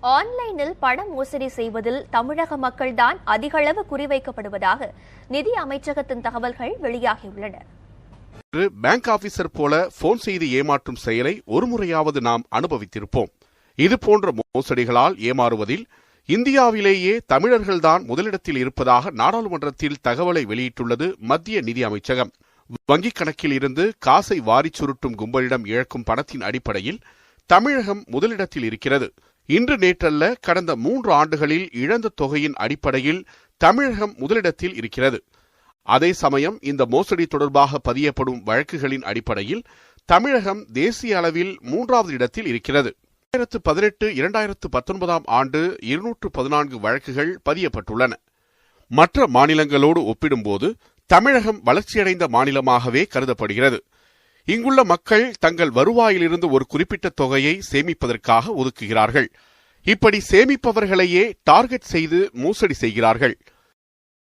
ஆன்லைனில் பண மோசடி செய்வதில் தமிழக மக்கள்தான் அதிகளவு குறிவைக்கப்படுவதாக நிதி அமைச்சகத்தின் தகவல்கள் வெளியாகியுள்ளன. பேங்க் ஆபீசர் போல போன் செய்து ஏமாற்றும் செயலை ஒருமுறையாவது நாம் அனுபவித்திருப்போம். இது போன்ற மோசடிகளால் ஏமாறுவதில் இந்தியாவிலேயே தமிழர்கள்தான் முதலிடத்தில் இருப்பதாக நாடாளுமன்றத்தில் தகவலை வெளியிட்டுள்ளது மத்திய நிதி அமைச்சகம். வங்கிக் கணக்கில் இருந்து காசை வாரிச் சுருட்டும் கும்பலிடம் இழக்கும் பணத்தின் அடிப்படையில் தமிழகம் முதலிடத்தில் இருக்கிறது. இன்று நேற்றல்ல கடந்த மூன்று ஆண்டுகளில் இழந்த தொகையின் அடிப்படையில் தமிழகம் முதலிடத்தில் இருக்கிறது. அதே சமயம் இந்த மோசடி தொடர்பாக பதியப்படும் வழக்குகளின் அடிப்படையில் தமிழகம் தேசிய அளவில் மூன்றாவது இடத்தில் இருக்கிறது. இரண்டாயிரத்து பதினெட்டு இரண்டாயிரத்து பத்தொன்பதாம் ஆண்டு இருநூற்று பதினான்கு வழக்குகள் பதியப்பட்டுள்ளன. மற்ற மாநிலங்களோடு ஒப்பிடும்போது தமிழகம் வளர்ச்சியடைந்த மாநிலமாகவே கருதப்படுகிறது. இங்குள்ள மக்கள் தங்கள் வருவாயிலிருந்து ஒரு குறிப்பிட்ட தொகையை சேமிப்பதற்காக ஒதுக்குகிறார்கள். இப்படி சேமிப்பவர்களையே டார்கெட் செய்து மோசடி செய்கிறார்கள்.